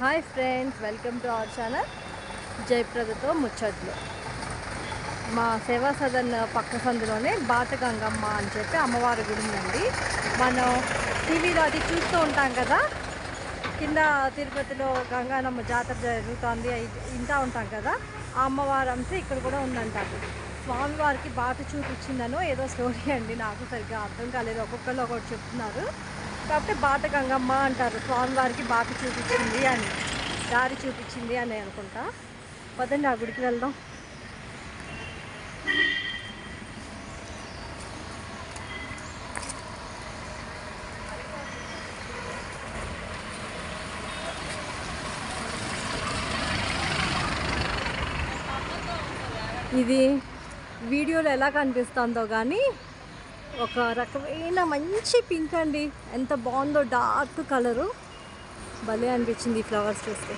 Hi friends welcome to our channel జయప్రదతో ముచ్చట్లు. మా సేవా సదన్ పక్క సందులోనే బాట గంగమ్మ అని చెప్పి అమ్మవారి గుడి ఉందండి. మనం టీవీలో అది చూస్తూ ఉంటాం కదా కింద తిరుపతిలో గంగానమ్మ జాతర జరుగుతుంది అయి- ఉంటాం కదా ఆ అమ్మవారి అంశం ఇక్కడ కూడా ఉందంటారు. స్వామివారికి బాట చూపించిందనో ఏదో స్టోరీ అండి నాకు సరిగ్గా అర్థం కాలేదు ఒక్కొక్కరు ఒకటి చెప్తున్నారు. కాకపోతే బాట గంగమ్మ అంటారు. స్వామివారికి బాట చూపించింది అని దారి చూపించింది అని అనుకుంటా. పదండి ఆ గుడికి వెళ్దాం. ఇది వీడియోలో ఎలా కనిపిస్తుందో కానీ ఒక రకమైన మంచి పింక్ అండి. ఎంత బాగుందో డార్క్ కలరు. భలే అనిపించింది ఈ ఫ్లవర్స్ చూస్తే.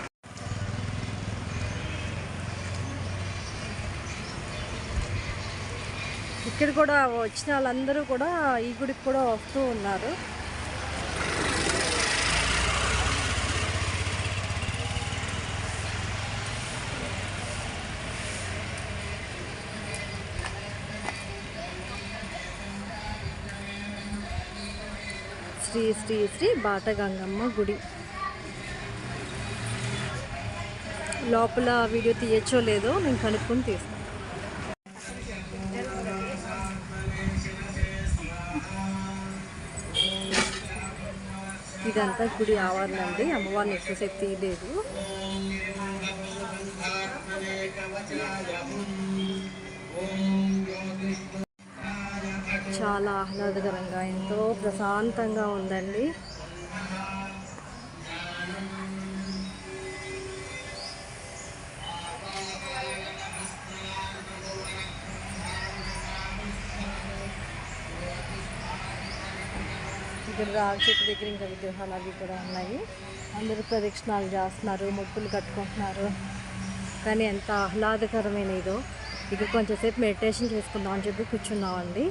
ఇక్కడ కూడా వచ్చిన వాళ్ళందరూ కూడా ఈ గుడికి కూడా వస్తూ ఉన్నారు. శ్రీ శ్రీ శ్రీ బాట గంగమ్మ గుడి. లోపల వీడియో తీయచ్చో లేదో నేను కనుక్కొని తీస్తాను. ఇదంతా గుడి ఆవరణ అండి. అమ్మవారిని ఎక్కువసేపు తీయలేదు చాలా ఆహ్లాదకరంగా ఎంతో ప్రశాంతంగా ఉందండి. ఇక్కడ రావి చెట్టు దగ్గర ఇంకా విగ్రహాలు అవి కూడా ఉన్నాయి. అందరూ ప్రదక్షిణాలు చేస్తున్నారు ముక్కులు కట్టుకుంటున్నారు. కానీ ఎంత ఆహ్లాదకరమైన ఇదో. ఇక్కడ కొంచెంసేపు మెడిటేషన్ చేసుకుందాం అని చెప్పి కూర్చున్నామండి.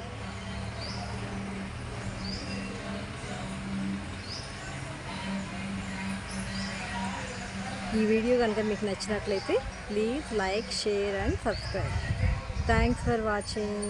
ఈ వీడియో కనుక మీకు నచ్చినట్లయితే please like share and subscribe. Thanks for watching